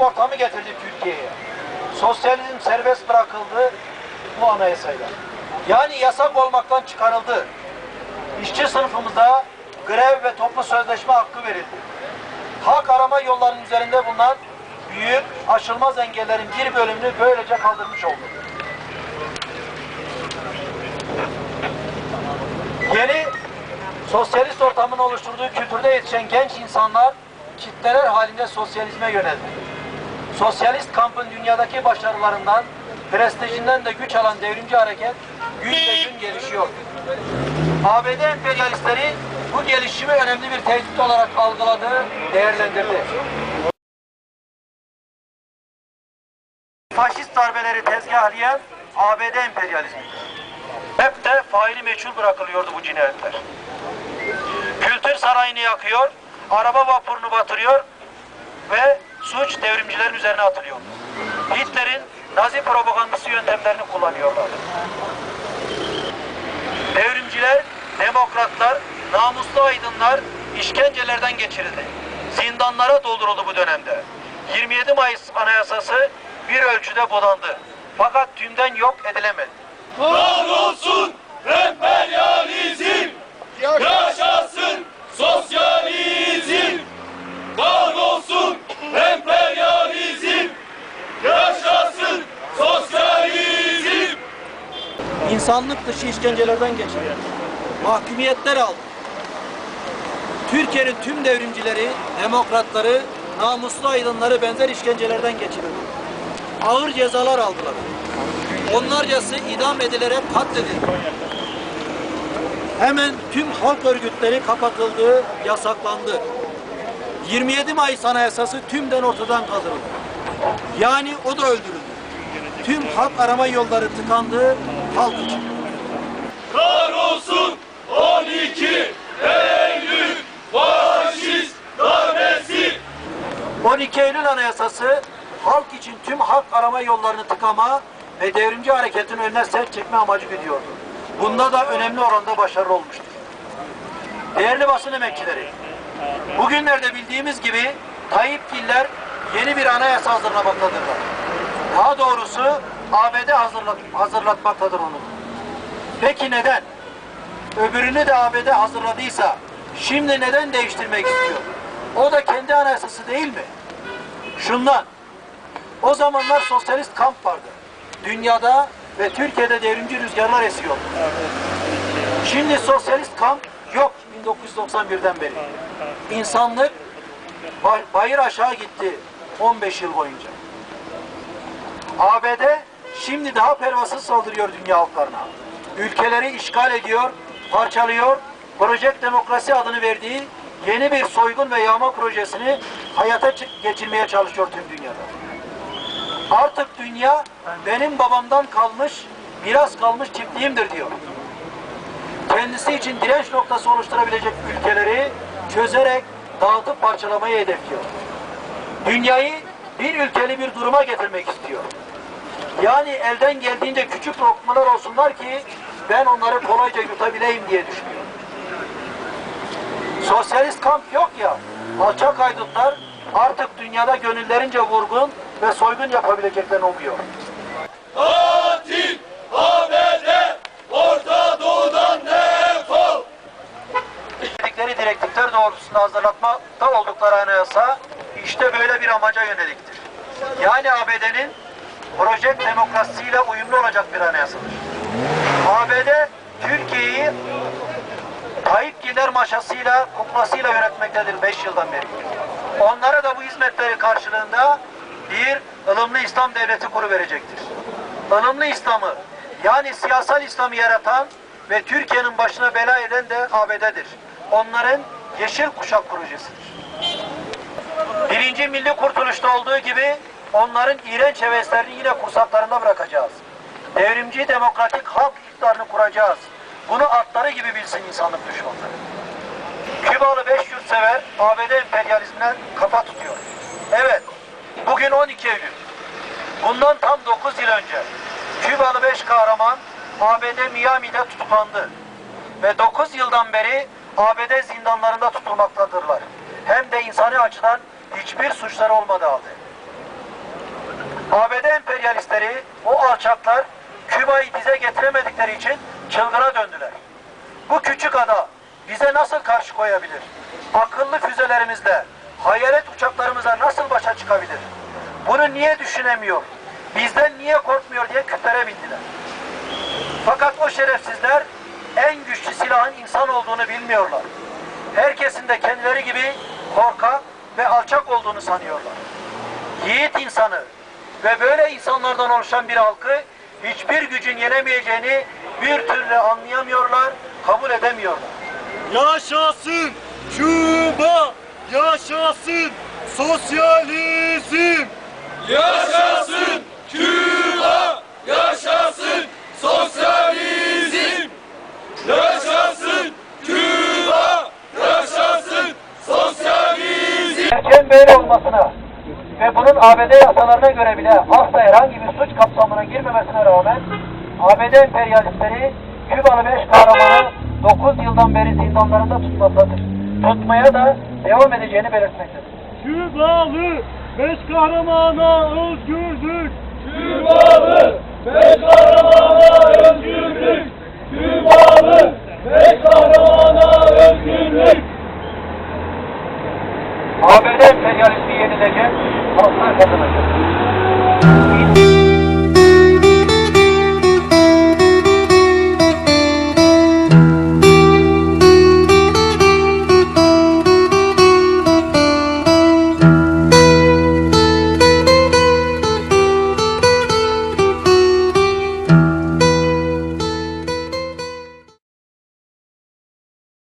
ortamı getirdi Türkiye'ye. Sosyalizm serbest bırakıldı bu anayasayla. Yani yasak olmaktan çıkarıldı. İşçi sınıfımıza grev ve toplu sözleşme hakkı verildi. Hak arama yollarının üzerinde bulunan büyük aşılmaz engellerin bir bölümünü böylece kaldırmış oldu. Yeni sosyalist ortamın oluşturduğu kültürde yetişen genç insanlar kitleler halinde sosyalizme yöneldi. Sosyalist kampın dünyadaki başarılarından, prestijinden de güç alan devrimci hareket gün gün gelişiyor. ABD emperyalistleri bu gelişimi önemli bir tehdit olarak algıladı, değerlendirdi. Faşist darbeleri tezgahlayan ABD emperyalizmidir. Hep de faili meçhul bırakılıyordu bu cinayetler. Kültür sarayını yakıyor, araba vapurunu batırıyor suç devrimcilerin üzerine atılıyor. Hitler'in Nazi propagandası yöntemlerini kullanıyorlar. Devrimciler, demokratlar, namuslu aydınlar işkencelerden geçirildi. Zindanlara dolduruldu bu dönemde. 27 Mayıs Anayasası bir ölçüde budandı. Fakat tümden yok edilemedi. Kahrolsun emperyalizm, yaşasın sosyalizm. Kahrolsun emperyalizm, yaşasın sosyalizm. İnsanlık dışı işkencelerden geçirdi. Mahkumiyetler aldı. Türkiye'nin tüm devrimcileri, demokratları, namuslu aydınları benzer işkencelerden geçirildi. Ağır cezalar aldılar. Onlarcası idam edilerek katledildi. Hemen tüm halk örgütleri kapatıldı, yasaklandı. 27 Mayıs Anayasası tümden ortadan kaldırıldı. Yani o da öldürüldü. Tüm halk arama yolları tıkandı halk için. Kahrolsun 12 Eylül faşist darbesi. 12 Eylül Anayasası halk için tüm halk arama yollarını tıkama ve devrimci hareketin önüne set çekme amacı güdüyordu. Bunda da önemli oranda başarılı olmuştur. Değerli basın emekçileri, bugünlerde bildiğimiz gibi Tayyip Giller yeni bir anayasa hazırlamaktadırlar. Daha doğrusu ABD hazırlat, hazırlatmaktadır onu. Peki neden? Öbürünü de ABD hazırladıysa şimdi neden değiştirmek istiyor? O da kendi anayasası değil mi? Şundan. O zamanlar sosyalist kamp vardı. Dünyada ve Türkiye'de devrimci rüzgarlar esiyordu. Şimdi sosyalist kamp yok 1991'den beri. İnsanlık bay- bayır aşağı gitti 15 yıl boyunca. ABD şimdi daha pervasız saldırıyor dünya halklarına. Ülkeleri işgal ediyor, parçalıyor, Project Demokrasi adını verdiği yeni bir soygun ve yağma projesini hayata geçirmeye çalışıyor tüm dünyada. Artık dünya benim babamdan kalmış, miras kalmış çiftliğimdir diyor. Kendisi için direnç noktası oluşturabilecek ülkeleri çözerek dağıtıp parçalamayı hedefliyor. Dünyayı bir ülkeli bir duruma getirmek istiyor. Yani elden geldiğince küçük lokmalar olsunlar ki ben onları kolayca yutabileyim diye düşünüyor. Sosyalist kamp yok ya, alçak haydutlar artık dünyada gönüllerince vurgun ve soygun yapabileceklerini umuyor. Katil ABD Orta Doğu'dan defol. Verdikleri direktifler doğrultusunda hazırlatmakta oldukları anayasa işte böyle bir amaca yöneliktir. Yani ABD'nin Project demokrasiyle uyumlu olacak bir anayasadır. ABD Türkiye'yi Tayyip Giller maşasıyla, kuklasıyla yönetmektedir 5 yıldan beri. Onlara da bu hizmetleri karşılığında bir ılımlı İslam devleti kuru verecektir. ılımlı İslam'ı yani siyasal İslam'ı yaratan ve Türkiye'nin başına bela eden de ABD'dir. Onların Yeşil Kuşak projesidir. Birinci Milli Kurtuluş'ta olduğu gibi onların iğrenç heveslerini yine kursaklarında bırakacağız. Devrimci demokratik halk iktidarını kuracağız. Bunu atları gibi bilsin insanlık düşmanları. Kübalı beş yurtsever ABD emperyalizmine kafa tutuyor. Evet, bugün 12 Eylül. Bundan tam 9 yıl önce Kübalı beş kahraman ABD Miami'de tutuklandı. Ve 9 yıldan beri ABD zindanlarında tutulmaktadırlar. Hem de insani açıdan hiçbir suçları olmadığı halde. ABD emperyalistleri, o alçaklar Küba'yı dize getiremedikleri için çılgına döndüler. Bu küçük ada bize nasıl karşı koyabilir? Akıllı füzelerimizle, hayalet uçaklarımıza nasıl başa çıkabilir? Bunu niye düşünemiyor? Bizden niye korkmuyor diye küplere bindiler. Fakat o şerefsizler en güçlü silahın insan olduğunu bilmiyorlar. Herkesin de kendileri gibi korkak ve alçak olduğunu sanıyorlar. Yiğit insanı ve böyle insanlardan oluşan bir halkı hiçbir gücün yenemeyeceğini bir türlü anlayamıyorlar, kabul edemiyorlar. Yaşasın Küba! Yaşasın sosyalizm! Yaşasın Küba! Yaşasın sosyalizm! Yaşasın Küba! Yaşasın sosyalizm! Gerçeğin böyle olmasına ve bunun ABD yasalarına göre bile asla herhangi bir suç kapsamına girmemesine rağmen ABD emperyalistleri Kübalı beş kahramanı 9 yıldan beri zindanlarında tutmaktadır. Tutmaya da devam edeceğini belirtmektedir. Kübalı beş kahramana özgürlük! Kübalı beş kahramana özgürlük! Kübalı beş kahramana özgürlük! ABD emperyalizmi yenilecek, halklar kazanacak.